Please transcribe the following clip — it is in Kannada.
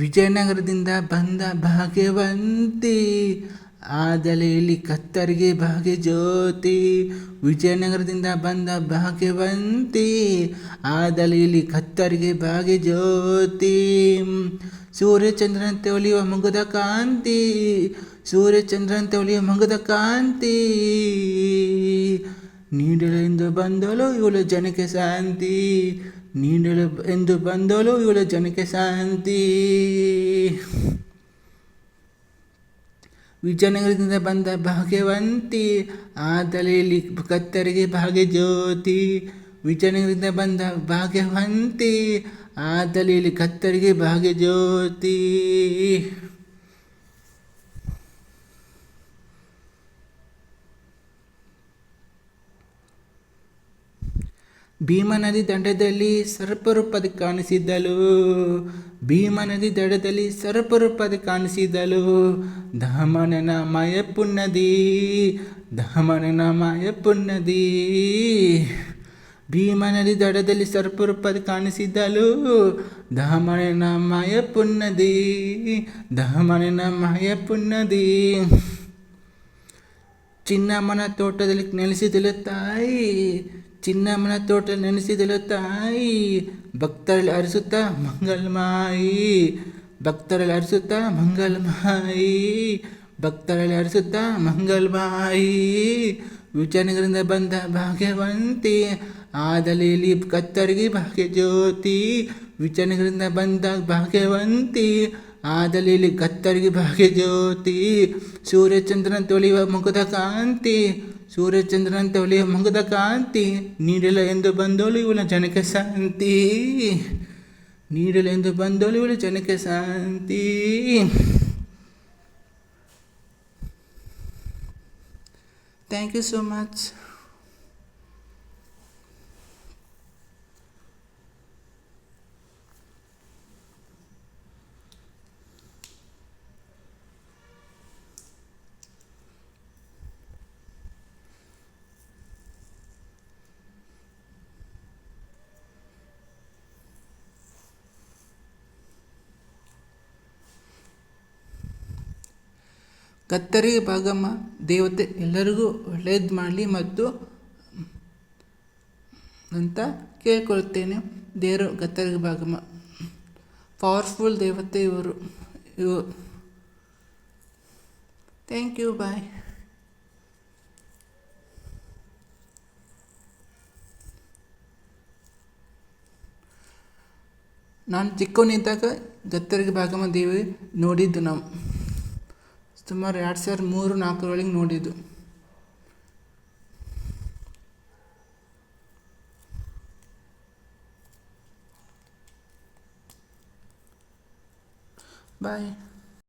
ವಿಜಯನಗರದಿಂದ ಬಂದ ಭಾಗ್ಯವಂತಿ ಆದಲೇಲಿ ಕತ್ತರಿಗೆ ಭಾಗ್ಯ ಜ್ಯೋತಿ. ವಿಜಯನಗರದಿಂದ ಬಂದ ಭಾಗ್ಯವಂತಿ ಆದಲೇಲಿ ಕತ್ತರಿಗೆ ಭಾಗ್ಯ ಜ್ಯೋತಿ. ಸೂರ್ಯಚಂದ್ರನಂತೆ ಒಲಿಯುವ ಮಂಗದ ಕಾಂತಿ. ಸೂರ್ಯಚಂದ್ರನಂತೆ ಒಲಿಯುವ ಮಂಗದ ಕಾಂತಿ. ಬಂದಳು, ಇವಳು ಜನಕ್ಕೆ ಶಾಂತಿ. ನೀಡಲು ಎಂದು ಬಂದಳು, ಇವಳು ಜನಕ್ಕೆ ಶಾಂತಿ. ವಿಜಯನಗರದಿಂದ ಬಂದ ಭಾಗ್ಯವಂತಿ ಆದಲೇಲಿ ಕತ್ತರಿಗೆ ಭಾಗ್ಯ ಜ್ಯೋತಿ ವಿಜಯನಗರದಿಂದ ಬಂದ ಭಾಗ್ಯವಂತಿ ಆದಲೇಲಿ ಕತ್ತರಿಗೆ ಭಾಗ್ಯ ಜ್ಯೋತಿ ಭೀಮಾ ನದಿ ದಂಡದಲ್ಲಿ ಸರ್ಪರೂಪದ ಕಾಣಿಸಿದ್ದಲು ಭೀಮ ನದಿ ದಡದಲ್ಲಿ ಸರ್ಪರೂಪದ ಕಾಣಿಸಿದಳು ಪುನ್ನದಿ ಮಾಯಪ್ಪುನ್ನದಿ ಧಾಮನನ ಮಾಯಪ್ಪುನ್ನದಿ ಭೀಮಾ ನದಿ ದಡದಲ್ಲಿ ಸರ್ಪರೂಪದ ಪುನ್ನದಿ ಮಾಯಪ್ಪುನ್ನದಿ ಮಾಯ ಪುನ್ನದಿ ಚಿನ್ನಮ್ಮನ ತೋಟದಲ್ಲಿ ನೆಲೆಸಿದಳು ತಾಯಿ. ಚಿನ್ನಮ್ಮನ ತೋಟ ನೆನೆಸಿದಳು ತಾಯಿ. ಭಕ್ತರಲ್ಲಿ ಅರಿಸುತ್ತಾ ಮಂಗಲ್ಮಾಯಿ ಭಕ್ತರಲ್ಲಿ ಅರಿಸುತ್ತಾ ಮಂಗಲ್ಮಾಯಿ ಭಕ್ತರಲ್ಲಿ ಅರಿಸುತ್ತಾ ಮಂಗಲ್ಮಾಯಿ ವಿಚಾರಗಳಿಂದ ಬಂದ ಭಾಗ್ಯವಂತಿ ಆದಲೇಲಿ ಕತ್ತರಿಗೆ ಭಾಗ್ಯ ಜ್ಯೋತಿ. ವಿಚಾರಗಳಿಂದ ಬಂದ ಭಾಗ್ಯವಂತಿ ಆದಲೇಲಿ ಕತ್ತರಿಗೆ ಭಾಗ್ಯ ಜ್ಯೋತಿ. ಸೂರ್ಯಚಂದ್ರನ ತೊಳೆಯುವ ಮುಖದ ಕಾಂತಿ ಸೂರ್ಯಚಂದ್ರನ ಒಲಿಯ ಮಗದ ಕಾಂತಿ ನೀಡಿಲ್ಲ ಎಂದು ಬಂದೋಳು ಇವಳ ಜನಕ್ಕೆ ಶಾಂತಿ. ನೀಡಿಲ್ಲ ಎಂದು ಬಂದೋಳು ಇವಳ ಜನಕ ಶಾಂತಿ. ಥ್ಯಾಂಕ್ ಯು ಸೋ ಮಚ್ ಕತ್ತರಿ ಭಾಗಮ್ಮ ದೇವತೆ ಎಲ್ಲರಿಗೂ ಒಳ್ಳೇದು ಮಾಡಲಿ ಮತ್ತು ಅಂತ ಕೇಳ್ಕೊಳ್ತೇನೆ. ದೇವರು ಕತ್ತರಿ ಭಾಗಮ್ಮ ಪವರ್ಫುಲ್ ದೇವತೆ ಇವರು. ಇವು. ಥ್ಯಾಂಕ್ ಯು ಬಾಯ್ ನಾನು ಚಿಕ್ಕವನಿದ್ದಾಗ ಗತ್ತರಿಗೆ ಭಾಗಮ್ಮ ದೇವಿ ನೋಡಿದ್ದು ನಾವು. ಸುಮಾರು ಎರಡು ಸಾವಿರದ ಮೂರು ನಾಲ್ಕರೊಳಗೆ ನೋಡಿದ್ದು. ಬಾಯ್